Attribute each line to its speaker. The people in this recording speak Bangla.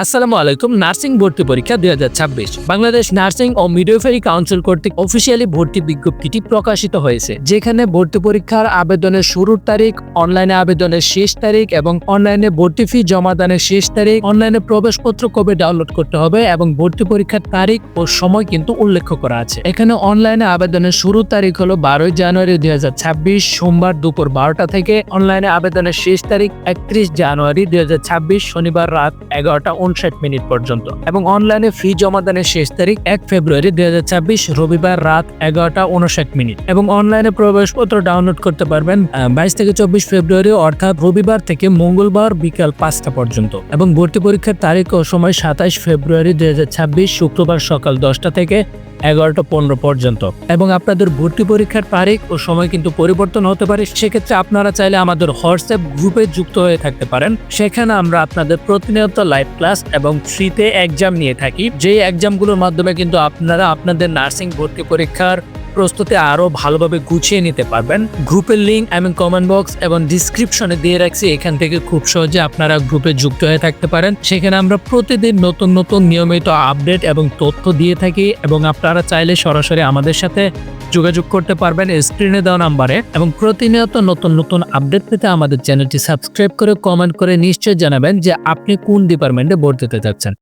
Speaker 1: আসসালামু আলাইকুম, নার্সিং ভর্তি পরীক্ষা দুই হাজার ছাব্বিশ। বাংলাদেশ নার্সিং ও মিডওয়াইফারি কাউন্সিল কর্তৃক অফিসিয়ালি ভর্তি বিজ্ঞপ্তিটি প্রকাশিত হয়েছে, যেখানে ভর্তি পরীক্ষার আবেদনের শুরুর তারিখ, অনলাইনে আবেদনের শেষ তারিখ এবং অনলাইনে ভর্তি ফি জমাদানের শেষ তারিখ, অনলাইনে প্রবেশপত্র কবে ডাউনলোড করতে হবে এবং ভর্তি পরীক্ষার তারিখ ও সময় কিন্তু উল্লেখ করা আছে। এখানে অনলাইনে আবেদনের শুরুর তারিখ হলো বারোই জানুয়ারি দুই হাজার ছাব্বিশ, সোমবার দুপুর বারোটা থেকে। অনলাইনে আবেদনের শেষ তারিখ একত্রিশ জানুয়ারি দুই হাজার ছাব্বিশ, শনিবার রাত এগারোটা উনষাট মিনিট পর্যন্ত। এবং অনলাইনে ফি জমাদানের শেষ তারিখ এক ফেব্রুয়ারি দু হাজার ছাব্বিশ রবিবার রাত এগারোটা উনষাট মিনিট। এবং অনলাইনে প্রবেশপত্র ডাউনলোড করতে পারবেন বাইশ থেকে চব্বিশ ফেব্রুয়ারি অর্থাৎ রবিবার থেকে মঙ্গলবার বিকাল পাঁচটা পর্যন্ত। এবং ভর্তি পরীক্ষার তারিখ ও সময় সাতাশ ফেব্রুয়ারি দুই হাজার ছাব্বিশ শুক্রবার সকাল দশটা থেকে এগারোটা পনেরো পর্যন্ত। এবং আপনাদের ভর্তি পরীক্ষার তারিখ ও সময় কিন্তু পরিবর্তন হতে পারে। সেক্ষেত্রে আপনারা চাইলে আমাদের হোয়াটসঅ্যাপ গ্রুপে যুক্ত হয়ে থাকতে পারেন। সেখানে আমরা আপনাদের প্রতিনিয়ত লাইভ ক্লাস এবং ফ্রিতে এক্সাম নিয়ে থাকি। যেই এক্সামগুলোর মাধ্যমে কিন্তু আপনারা আপনাদের নার্সিং ভর্তি পরীক্ষার প্রস্তুতি আরও ভালোভাবে গুছিয়ে নিতে পারবেন। গ্রুপের লিঙ্ক এবং কমেন্ট বক্স এবং ডিসক্রিপশনে দিয়ে রাখছি। এখান থেকে খুব সহজে আপনারা গ্রুপে যুক্ত হয়ে থাকতে পারেন। সেখানে আমরা প্রতিদিন নতুন নতুন নিয়মিত আপডেট এবং তথ্য দিয়ে থাকি এবং আপনারা চাইলে সরাসরি আমাদের সাথে যোগাযোগ করতে পারবেন স্ক্রিনে দেওয়া নাম্বারে। এবং প্রতিনিয়ত নতুন নতুন আপডেট পেতে আমাদের চ্যানেলটি সাবস্ক্রাইব করে কমেন্ট করে নিশ্চয় জানাবেন যে আপনি কোন ডিপার্টমেন্টে ভর্তিতে যাচ্ছেন